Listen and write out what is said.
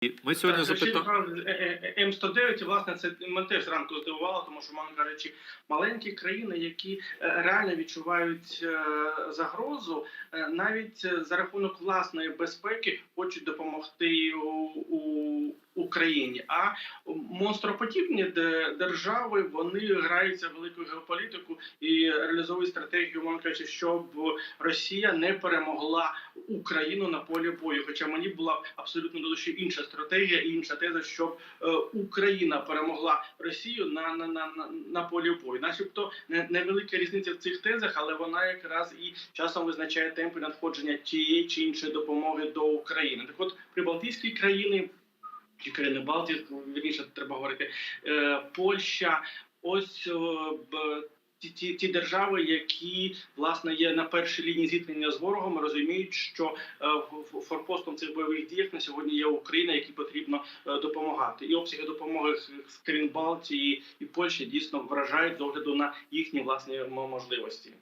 І Ми сьогодні запитали. справді, е, е, М109, власне, це мене теж зранку здивувало, тому що, мовно кажучи, маленькі країни, які е, реально відчувають е, загрозу, е, навіть е, за рахунок власної безпеки хочуть допомогти у Україні. А монстроподібні де- держави вони граються в велику геополітику і реалізовують стратегію, мовно кажучи, щоб Росія не перемогла Україну на полі бою. Хоча мені була абсолютно до душі інша стратегія і інша теза, щоб е, Україна перемогла Росію на, на, на, на, полі бою. Начебто не- невелика різниця в цих тезах, але вона якраз і часом визначає темпи надходження тієї чи іншої допомоги до України. Так от прибалтійські країни. Країни Балтії, вірніше треба говорити, е, Польща, ось е, ті, ті, ті держави, які власне є на першій лінії зіткнення з ворогом, розуміють, що е, форпостом цих бойових діях на сьогодні є Україна, якій потрібно допомагати. І обсяги допомоги з країн Балтії і Польщі дійсно вражають з огляду на їхні власні можливості.